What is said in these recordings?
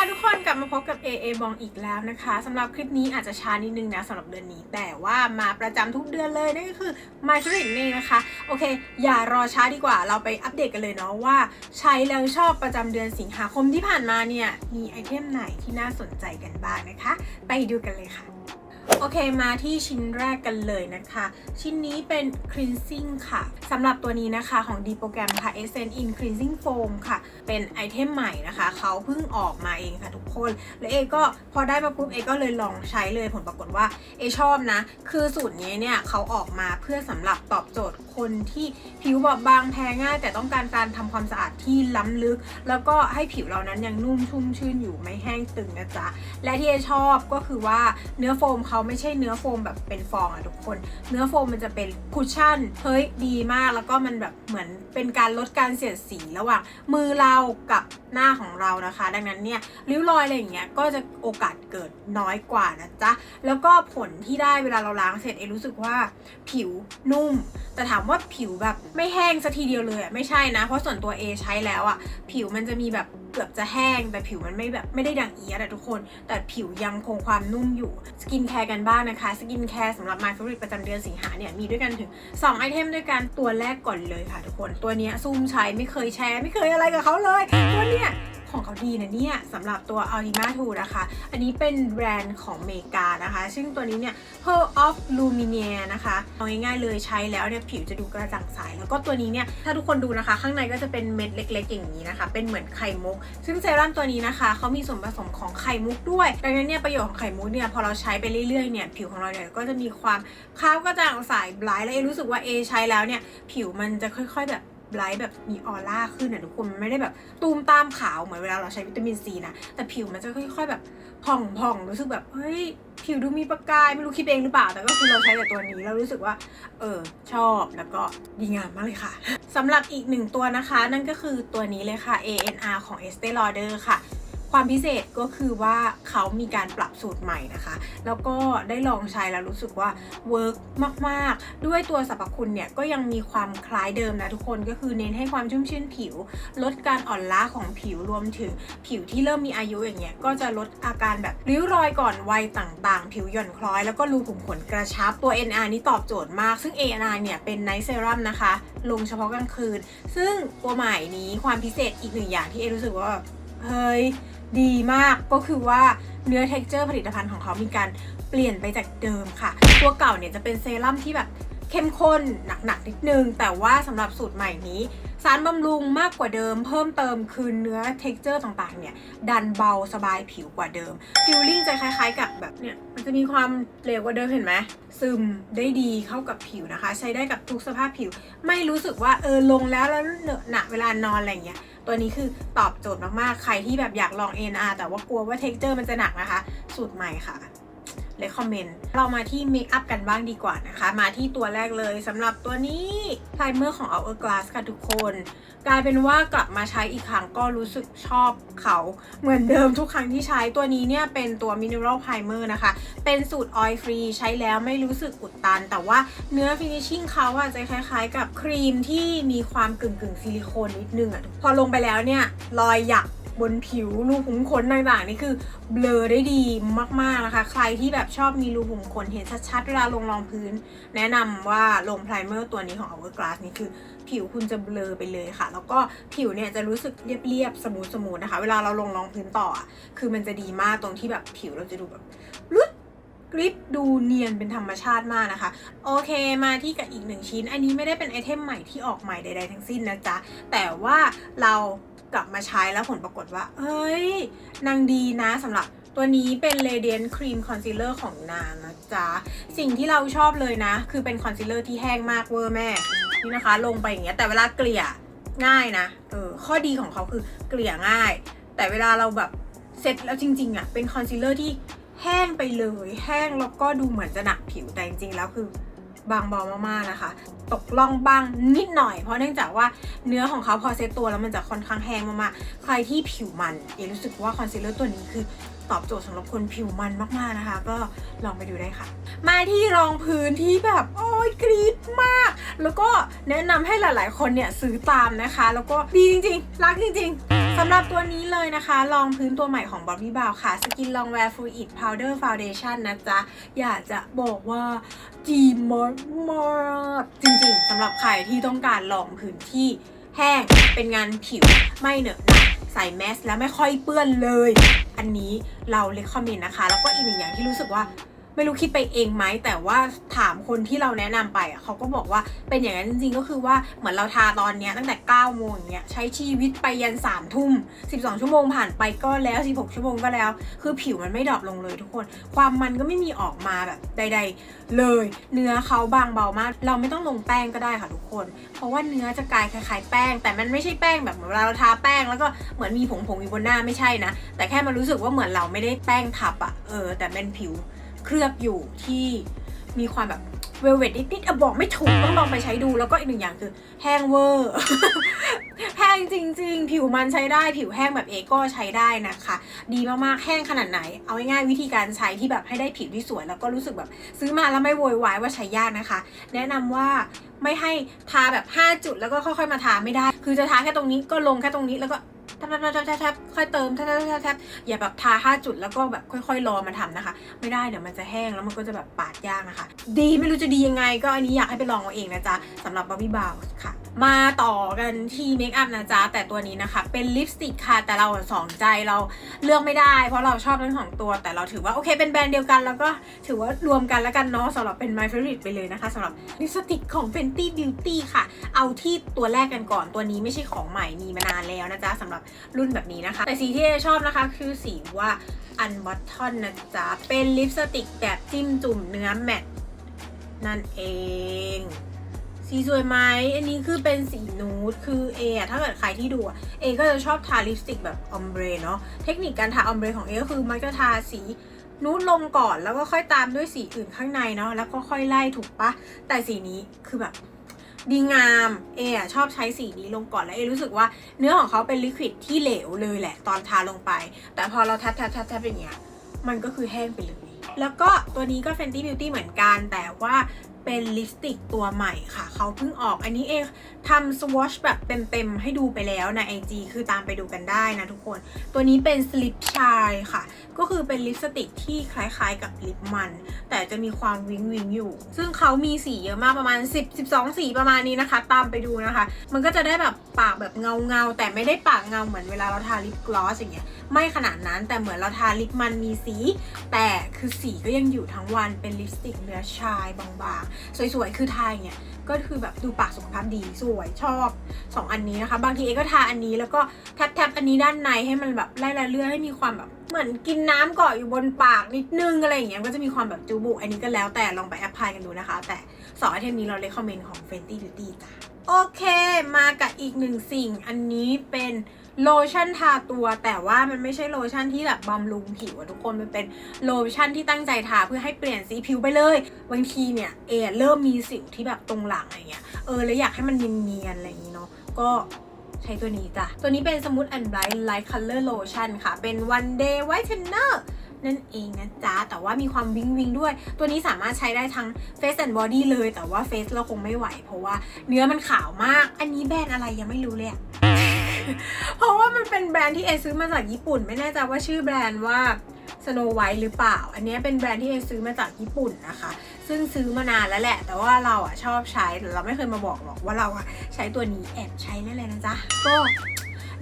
ค่ะทุกคนกลับมาพบกับ AA บองอีกแล้วนะคะสำหรับคลิปนี้อาจจะช้านิดนึงนะสำหรับเดือนนี้ แต่ว่ามาประจำทุกเดือนเลยนั่นก็คือ My f a v o r i t นี่นะคะ โอเค อย่ารอช้าดีกว่าเราไปอัปเดตกันเลยเนาะว่า ใช้แล้วชอบประจำเดือนสิงหาคมที่ผ่านมาเนี่ย มีไอเทมไหนที่น่าสนใจกันบ้างนะคะ ไปดูกันเลยค่ะ โอเคมาที่ชิ้นแรกกันเลยนะคะ ชิ้นนี้เป็น cleansing ค่ะสำหรับตัวนี้นะคะของ D โปรแกรมค่ะ Essence in Cleansing Foam ค่ะ เป็นไอเทมใหม่นะคะ เขาเพิ่งออกมาเองค่ะทุกคน แล้วเอก็พอได้มาปุ๊บเอก็เลยลองใช้เลยผลปรากฏว่าเอชอบนะ คือสูตรนี้เนี่ยเขาออกมาเพื่อสำหรับตอบโจทย์คนที่ผิวบอบบางแพ้ง่าย แต่ต้องการการทำความสะอาดที่ล้ำลึก แล้วก็ให้ผิวเรานั้นยังนุ่มชุ่มชื่นอยู่ไม่แห้งตึงนะจ๊ะและที่เอชอบก็คือว่าเนื้อโฟมเขาาไม่ใช่เนื้อโฟมแบบเป็นฟองอะทุกคน เนื้อโฟมมันจะเป็นคุชชั่น เฮ้ยดีมากแล้วก็มันแบบเหมือนเป็นการลดการเสียดสีระหว่างมือเรากับหน้าของเรานะคะ ดังนั้นเนี่ยริ้วรอยอะไรอย่างเงี้ยก็จะโอกาสเกิดน้อยกว่านะจ๊ะ แล้วก็ผลที่ได้เวลาเราล้างเสร็จเอรู้สึกว่าผิวนุ่ม แต่ถามว่าผิวแบบไม่แห้งสัทีเดียวเลยอะไม่ใช่นะ เพราะส่วนตัว A ใช้แล้วอะผิวมันจะมีแบบ เกือบจะแห้งแต่ผิวมันไม่แบบไม่ได้ดังเอียดอะทุกคน แต่ผิวยังคงความนุ่มอยู่ สกินแคร์กันบ้างนะคะ สกินแคร์สำหรับ My Favorite ประจำเดือนสิงหาเนี่ย มีด้วยกันถึง 2 ไอเทมด้วยกัน ตัวแรกก่อนเลยค่ะทุกคน ตัวนี้ซูมใช้ไม่เคยแชร์ ไม่เคยอะไรกับเขาเลยตัวเนี้ย ของเขาดีนะเนี่ยสำหรับตัว Ultima 2 นะคะ อันนี้เป็นแบรนด์ของเมกานะคะ ซึ่งตัวนี้เนี่ย Pearl of Lumiere นะคะเอาง่ายๆเลยใช้แล้วเนี่ยผิวจะดูกระจ่างใส แล้วก็ตัวนี้เนี่ย ถ้าทุกคนดูนะคะ ข้างในก็จะเป็นเม็ดเล็ก ๆ อย่างนี้นะคะ เป็นเหมือนไข่มุก ซึ่งเซรั่มตัวนี้นะคะเขามีส่วนผสมของไข่มุกด้วย ดังนั้นเนี่ยประโยชน์ของไข่มุกเนี่ยพอเราใช้ไปเรื่อยๆเนี่ยผิวของเราเนี่ยก็จะมีความขาวกระจ่างใสไบรท์และเอรู้สึกว่าเอใช้แล้วเนี่ยผิวมันจะค่อย ๆแบบ ไบรท์แบบมีออร่าขึ้นนะทุกคนมันไม่ได้แบบตูมตามขาวเหมือนเวลาเราใช้วิตามินซีนะแต่ผิวมันจะค่อยๆแบบผ่องผ่องๆรู้สึกแบบเฮ้ยผิวดูมีประกายไม่รู้คิดเองหรือเปล่า แต่ก็คือเราใช้แต่ตัวนี้แล้วรู้สึกว่า เออชอบแล้วก็ดีงามมากเลยค่ะสำหรับอีกหนึ่งตัวนะคะ นั่นก็คือตัวนี้เลยค่ะ ANR ของ Estee Lauder ค่ะ ความพิเศษก็คือว่าเขามีการปรับสูตรใหม่นะคะ แล้วก็ได้ลองใช้แล้วรู้สึกว่าเวิร์กมาก ๆ ด้วยตัวสรรพคุณเนี่ยก็ยังมีความคล้ายเดิมนะทุกคนก็คือเน้นให้ความชุ่มชื่นผิว ลดการอ่อนล้าของผิวรวมถึงผิวที่เริ่มมีอายุอย่างเงี้ยก็จะลดอาการแบบริ้วรอยก่อนวัยต่างๆ ผิวหย่อนคล้อย แล้วก็รูขุมขนกระชับตัว NR นี่ตอบโจทย์มาก ซึ่ง ANR เนี่ยเป็นไนท์เซรั่มนะคะ ลงเฉพาะกลางคืน ซึ่งตัวใหม่นี้ความพิเศษอีกหนึ่งอย่างที่เอรู้สึกว่า เฮ้ยดีมากก็คือว่าเนื้อ texture ผลิตภัณฑ์ของเขามีการเปลี่ยนไปจากเดิมค่ะ ตัวเก่าเนี่ยจะเป็นเซรั่มที่แบบเข้มข้นหนักๆนิดนึง แต่ว่าสำหรับสูตรใหม่นี้ สารบำรุงมากกว่าเดิม เพิ่มเติมคือเนื้อ texture ต่างๆเนี่ย ดันเบาสบายผิวกว่าเดิมฟิลลิ่งจะคล้ายๆกับแบบเนี่ย มันจะมีความเหลวกว่าเดิมเห็นไหมซึมได้ดีเข้ากับผิวนะคะ ใช้ได้กับทุกสภาพผิว ไม่รู้สึกว่าเออลงแล้วแล้วเหนอะหนะเวลานอนอะไรอย่างเงี้ย ตัวนี้คือตอบโจทย์มากๆ ใครที่แบบอยากลอง NR แต่ว่ากลัวว่าเท็กเจอร์มันจะหนักนะคะ สูตรใหม่ค่ะ เลยคอมเมนต์เรามาที่เมคอัพกันบ้างดีกว่านะคะ มาที่ตัวแรกเลยสำหรับตัวนี้ไพรเมอร์ของ Hourglass ค่ะทุกคน กลายเป็นว่ากลับมาใช้อีกครั้งก็รู้สึกชอบเขาเหมือนเดิมทุกครั้งที่ใช้ตัวนี้เนี่ยเป็นตัว Mineral Primer นะคะ เป็นสูตร oil free ใช้แล้วไม่รู้สึกอุดตัน แต่ว่าเนื้อ finishing เขาอะจะคล้ายๆ กับครีมที่มีความกึ่งๆซิลิโคนนิดนึงอะพอลงไปแล้วเนี่ยรอยหยัก บนผิวรูขุมขนต่างๆนี่คือเบลอได้ดีมากๆนะคะ ใครที่แบบชอบมีรูขุมขนเห็นชัดๆเวลาลงรองพื้น แนะนำว่าลงไพรเมอร์ตัวนี้ของ Hourglass นี่คือผิวคุณจะเบลอไปเลยค่ะ แล้วก็ผิวเนี่ยจะรู้สึกเรียบๆ สมูทสมูทนะคะ เวลาเราลงรองพื้นต่อ คือมันจะดีมากตรงที่แบบผิวเราจะดูแบบรุดกริบดูเนียนเป็นธรรมชาติมากนะคะ โอเคมาที่กับอีกหนึ่งชิ้น อันนี้ไม่ได้เป็นไอเทมใหม่ที่ออกใหม่ใดๆทั้งสิ้นนะจ๊ะ แต่ว่าเรา กลับมาใช้แล้วผลปรากฏว่า เอ้ย นางดีนะสำหรับตัวนี้เป็น Radiant Cream Concealer ของนางนะจ๊ะ สิ่งที่เราชอบเลยนะ คือเป็นคอนซีลเลอร์ที่แห้งมากเวอร์แม่ นี่นะคะ ลงไปอย่างเงี้ย แต่เวลาเกลี่ยง่ายนะ เออ ข้อดีของเขาคือเกลี่ยง่าย แต่เวลาเราแบบเสร็จแล้วจริง ๆอะ่ะ เป็นคอนซีลเลอร์ที่แห้งไปเลย แห้งแล้วก็ดูเหมือนจะหนักผิว แต่จริงๆแล้วคือบางเบามากๆนะคะ ตกล่องบ้างนิดหน่อย เพราะเนื่องจากว่าเนื้อของเขาพอเซตตัวแล้วมันจะค่อนข้างแห้งมากๆ ใครที่ผิวมันเอรู้สึกว่าคอนซีลเลอร์ตัวนี้คือ ตอบโจทย์สำหรับคนผิวมันมากๆนะคะ ก็ลองไปดูได้ค่ะ มาที่รองพื้นที่แบบโอ้ยกรี๊ดมาก แล้วก็แนะนำให้หลายๆ คนเนี่ยซื้อตามนะคะ แล้วก็ดีจริงๆ รักจริง ๆสำหรับตัวนี้เลยนะคะลองพื้นตัวใหม่ของ Bobbi b r o w n ค่ะ Skin Longwear Fluid Powder Foundation นะจ๊ะ อยากจะบอกว่าดีมากมากจริงๆสำหรับใครที่ต้องการลองพื้นที่แห้งเป็นงานผิวไม่เหนอะหนะ ใส่แมสแล้วไม่ค่อยเปื้อนเลย อันนี้เราเลคคอมเมนต์นะคะ แล้วก็อีกหนึ่งอย่างที่รู้สึกว่า ไม่รู้คิดไปเองไหมแต่ว่าถามคนที่เราแนะนำไปอะเขาก็บอกว่าเป็นอย่างนั้นจริงๆก็คือว่าเหมือนเราทาตอนเนี้ยตั้งแต่9โมงอย่างเงี้ยใช้ชีวิตไปยัน3ทุ่ม 12 ชั่วโมงผ่านไปก็แล้ว 16 ชั่วโมงก็แล้ว คือผิวมันไม่ดรอปลงเลยทุกคน ความมันก็ไม่มีออกมาแบบใด ๆ เลย เนื้อเขาบางเบามาก เราไม่ต้องลงแป้งก็ได้ค่ะทุกคน เพราะว่าเนื้อจะกลายคล้ายๆแป้ง แต่มันไม่ใช่แป้งแบบเวลาเราทาแป้งแล้วก็เหมือนมีผงๆอยู่บนหน้าไม่ใช่นะ แต่แค่มันรู้สึกว่าเหมือนเราไม่ได้แป้งทับอะเออแต่เป็นผิว เคลือบอยู่ที่มีความแบบเวลเวดนิดๆบอกไม่ถูกต้องลองไปใช้ดูแล้วก็อีกหนึ่งอย่างคือแห้งเวอร์แห้งจริง ๆ ผิวมันใช้ได้ผิวแห้งแบบเอก็ใช้ได้นะคะ ดีมากๆแห้งขนาดไหน เอาง่ายๆวิธีการใช้ที่แบบให้ได้ผิวที่สวยแล้วก็รู้สึกแบบซื้อมาแล้วไม่โวยวายว่าใช้ยากนะคะ แนะนำว่าไม่ให้ทาแบบ 5 จุดแล้วก็ค่อยๆมาทาไม่ได้ คือจะทาแค่ตรงนี้ก็ลงแค่ตรงนี้แล้วก็ แทบๆๆๆๆค่อยเติมแทบๆๆๆอย่าแบบทา5จุดแล้วก็แบบค่อยๆรอมาทำนะคะ ไม่ได้เดี๋ยวมันจะแห้งแล้วมันก็จะแบบปาดยากนะคะ ดีไม่รู้จะดียังไง ก็อันนี้อยากให้ไปลองเอาเองนะจ๊ะสำหรับ Bobbi b r o w n ค่ะมาต่อกันที่เมคอัพนะจ๊ะ แต่ตัวนี้นะคะ เป็นลิปสติกค่ะ แต่เราสองใจเราเลือกไม่ได้ เพราะเราชอบทั้งสองตัว แต่เราถือว่า โอเคเป็นแบรนด์เดียวกันแล้วก็ถือว่ารวมกันแล้วกันเนาะสำหรับเป็น my favorite ไปเลยนะคะสำหรับลิปสติกของ Fenty Beauty ค่ะ เอาที่ตัวแรกกันก่อนตัวนี้ไม่ใช่ของใหม่มีมานานแล้วนะจ๊ะสำหรับรุ่นแบบนี้นะคะ แต่สีที่เอชอบนะคะคือสีว่าอันบัตทอนนะจ๊ะ เป็นลิปสติกแบบจิ้มจุ่มเนื้อแมตต์นั่นเอง สีสวยไหมอันนี้คือเป็นสีนูดคือเออะถ้าเกิดใครที่ดูเอก็จะชอบทาลิปสติกแบบออมเบรเนาะเทคนิคการทาออมเบรของเอก็คือมักจะทาสีนูดลงก่อนแล้วก็ค่อยตามด้วยสีอื่นข้างในเนาะแล้วก็ค่อยไล่ถูกปะแต่สีนี้คือแบบ ดีงามเออชอบใช้สีนี้ลงก่อนแล้วเอรู้สึกว่าเนื้อของเขาเป็นลิควิดที่เหลวเลยแหละตอนทาลงไป แต่พอเราแทบแทบแทบแทบอย่างเงี้ยมันก็คือแห้งไปเลย แล้วก็ตัวนี้ก็ Fenty Beauty เหมือนกันแต่ว่า เป็นลิปสติกตัวใหม่ค่ะ เขาเพิ่งออกอันนี้เองทำสวอชแบบเต็มๆ ให้ดูไปแล้วใน IG คือตามไปดูกันได้นะทุกคน ตัวนี้เป็นสลิปชายค่ะ ก็คือเป็นลิปสติกที่คล้ายๆกับลิปมัน แต่จะมีความวิงวิงอยู่ ซึ่งเขามีสีเยอะมากประมาณ 10 12 สีประมาณนี้นะคะ ตามไปดูนะคะ มันก็จะได้แบบปากแบบเงาเงาๆแต่ไม่ได้ปากเงาเหมือนเวลาเราทาลิปกลอสอย่างเงี้ยไม่ขนาดนั้นแต่เหมือนเราทาลิปมันมีสี แต่คือสีก็ยังอยู่ทั้งวันเป็นลิปสติกเนื้อชายบางๆสวยๆ คือทาอย่างเงี้ยก็คือแบบดูปากสุขภาพดีสวยชอบ 2 อันนี้นะคะ บางทีเอก็ทาอันนี้แล้วก็แทบๆอันนี้ด้านในให้มันแบบไล่ๆเลื่อให้มีความแบบเหมือนกินน้ำเกาะอยู่บนปากนิดนึงอะไรอย่างเงี้ยก็จะมีความแบบจูบุ อันนี้ก็แล้วแต่ลองไปแอพพลายกันดูนะคะ แต่สองไอเทมนี้เราเลยคอมเมนต์ของ Fenty Beauty จ้ะโอเค มากับอีกหนึ่งสิ่งอันนี้เป็น โลชั่นทาตัวแต่ว่ามันไม่ใช่โลชั่นที่แบบบำรุงผิวอะทุกคนมันเป็นโลชั่นที่ตั้งใจทาเพื่อให้เปลี่ยนสีผิวไปเลยบางทีเนี่ยเอเริ่มมีสิวที่แบบตรงหลังอะไรเงี้ยเออแล้วอยากให้มันเนียนๆอะไรอย่างงี้เนาะก็ใช้ตัวนี้จ้ะ ตัวนี้เป็น Smooth and Bright Light Color Lotion ค่ะ เป็น One Day Whitener นั่นเองนะจ๊ะ แต่ว่ามีความวิงวิงด้วย ตัวนี้สามารถใช้ได้ทั้ง Face and Body เลย แต่ว่า Face เราคงไม่ไหว เพราะว่าเนื้อมันขาวมาก อันนี้แบรนด์อะไรยังไม่รู้เลยอะ เพราะว่ามันเป็นแบรนด์ที่เอซื้อมาจากญี่ปุ่น ไม่แน่ใจว่าชื่อแบรนด์ว่า Snow White หรือเปล่า อันนี้เป็นแบรนด์ที่เอซื้อมาจากญี่ปุ่นนะคะ ซึ่งซื้อมานานแล้วแหละ แต่ว่าเราอะชอบใช้แต่เราไม่เคยมาบอกหรอกว่าเราอะใช้ตัวนี้แอบใช้นั่นแหละนะจ๊ะ ก็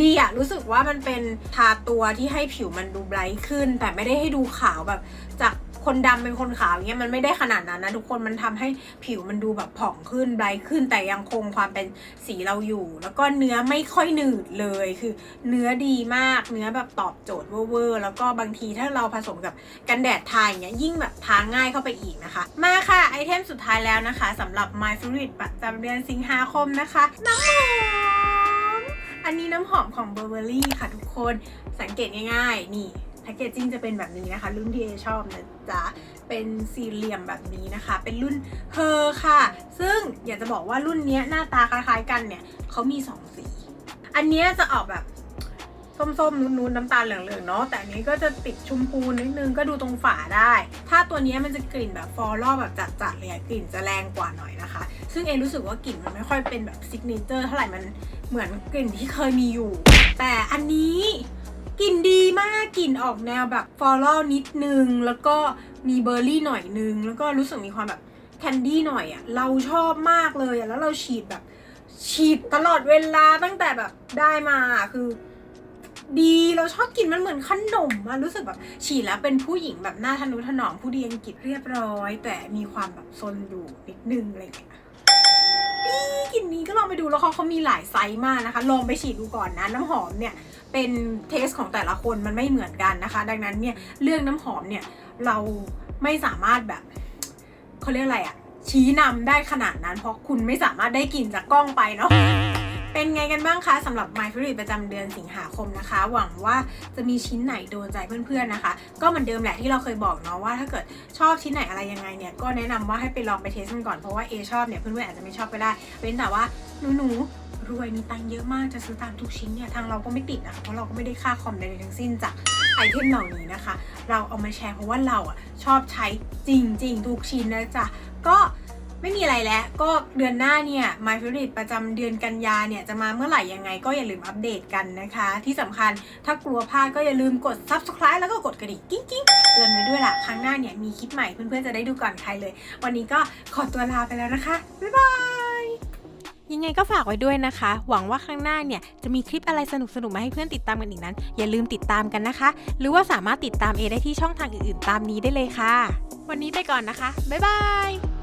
ดีอะรู้สึกว่ามันเป็นทาตัวที่ให้ผิวมันดูไบรท์ขึ้น แต่ไม่ได้ให้ดูขาวแบบจาก คนดำเป็นคนขาวอย่างเงี้ยมันไม่ได้ขนาดนั้นนะทุกคนมันทำให้ผิวมันดูแบบผ่องขึ้นไบรท์ขึ้น แต่ยังคงความเป็นสีเราอยู่ แล้วก็เนื้อไม่ค่อยหนืดเลยคือ เนื้อดีมาก เนื้อแบบตอบโจทย์เวอร์แล้วก็บางทีถ้าเราผสมกับกันแดดทาอย่างเงี้ยยิ่งแบบทาง่ายเข้าไปอีกนะคะ มาค่ะไอเทมสุดท้ายแล้วนะคะสำหรับ My Favorite ประจำเดือนสิงหาคมนะคะน้ำหอมอันนี้น้ำหอมของ Burberry ค่ะทุกคนสังเกตง่ายๆ นี่ แพคเกจจิ้งจะเป็นแบบนี้นะคะ รุ่นที่เอชอบนะจ๊ะเป็นสี่เหลี่ยมแบบนี้นะคะ เป็นรุ่นเฮอค่ะ ซึ่งอยากจะบอกว่ารุ่นเนี้ยหน้าตาคล้ายๆกันเนี่ยเขามี 2 สี อันเนี้ยจะออกแบบส้มๆนูนๆน้ำตาลเหลืองๆเนาะแต่อันนี้ก็จะติดชมพูนิดนึงก็ดูตรงฝาได้ ถ้าตัวเนี้ยมันจะกลิ่นแบบฟลอรัลแบบจัดๆเลยกลิ่นจะแรงกว่าหน่อยนะคะ ซึ่งเอรู้สึกว่ากลิ่นมันไม่ค่อยเป็นแบบซิกเนเจอร์เท่าไหร่มันเหมือนกลิ่นที่เคยมีอยู่ แต่อันนี้ กลิ่นดีมากกลิ่นออกแนวแบบฟลอรัลนิดนึง แล้วก็มีเบอร์รี่หน่อยนึง แล้วก็รู้สึกมีความแบบแคนดี้หน่อยอะ่ะเราชอบมากเลยอะ่ะแล้วเราฉีดแบบ ฉีดตลอดเวลาตั้งแต่แบบได้มาอะคือ ดีเราชอบกลิ่นมันเหมือนขนมอะรู้สึกแบบฉีดแล้วเป็นผู้หญิงแบบหน้าทะนุถนอมผู้ดีอังกฤษเรียบร้อย แต่มีความแบบซนอยู่นิดนึงอะไรเงี้ยดีกลิ่นนี้ก็ลองไปดูแล้วเขาเขามีหลายไซส์มากนะคะ ลองไปฉีดดูก่อนนะน้ำหอมเนี่ย เป็นเทสของแต่ละคนมันไม่เหมือนกันนะคะ ดังนั้นเนี่ยเรื่องน้ำหอมเนี่ยเราไม่สามารถแบบเขาเรียกอะไรอะชี้นำได้ขนาดนั้น เพราะคุณไม่สามารถได้กลิ่นจากกล้องไปเนาะ เป็นไงกันบ้างคะสำหรับ My f a v o r i t ประจำเดือนสิงหาคมนะคะ หวังว่าจะมีชิ้นไหนโดนใจเพื่อนๆนะคะ ก็เหมือนเดิมแหละที่เราเคยบอกเนาะว่าถ้าเกิดชอบชิ้นไหนอะไรยังไงเนี่ยก็แนะนำว่าให้ไปลองไปเทสกันก่อนเพราะว่าเอชอบเนี่ยเพื่อนๆอาจจะไม่ชอบก็ได้เว้นแต่ว่าหนูๆรวยมีตังค์เยอะมากจะซื้อตามทุกชิ้นเนี่ยทางเราก็ไม่ติดนะคะเพราะเราก็ไม่ได้ค่าคอมใดๆทั้งสิ้นจากไอเทมเหล่านี้นะคะ เราเอามาแชร์เพราะว่าเราอะชอบใช้จริง ๆ ทุกชิ้นนะจ๊ะก็ ไม่มีอะไรแล้ว ก็เดือนหน้าเนี่ย My Favorite ประจำเดือนกันยาเนี่ยจะมาเมื่อไหร่ยังไงก็อย่าลืมอัปเดตกันนะคะ ที่สำคัญถ้ากลัวพลาดก็อย่าลืมกด subscribe แล้วก็กดกระดิ่งกิ๊งกิ๊งเตือนไว้ด้วยล่ะ ครั้งหน้าเนี่ยมีคลิปใหม่เพื่อนๆจะได้ดูก่อนใครเลย วันนี้ก็ขอตัวลาไปแล้วนะคะ บ๊ายบายยังไงก็ฝากไว้ด้วยนะคะ หวังว่าข้างหน้าเนี่ยจะมีคลิปอะไรสนุกๆมาให้เพื่อนติดตามกันอีกนั้น อย่าลืมติดตามกันนะคะ หรือว่าสามารถติดตามเอได้ที่ช่องทางอื่นๆ ตามนี้ได้เลยค่ะ วันนี้ไปก่อนนะคะ บ๊ายบาย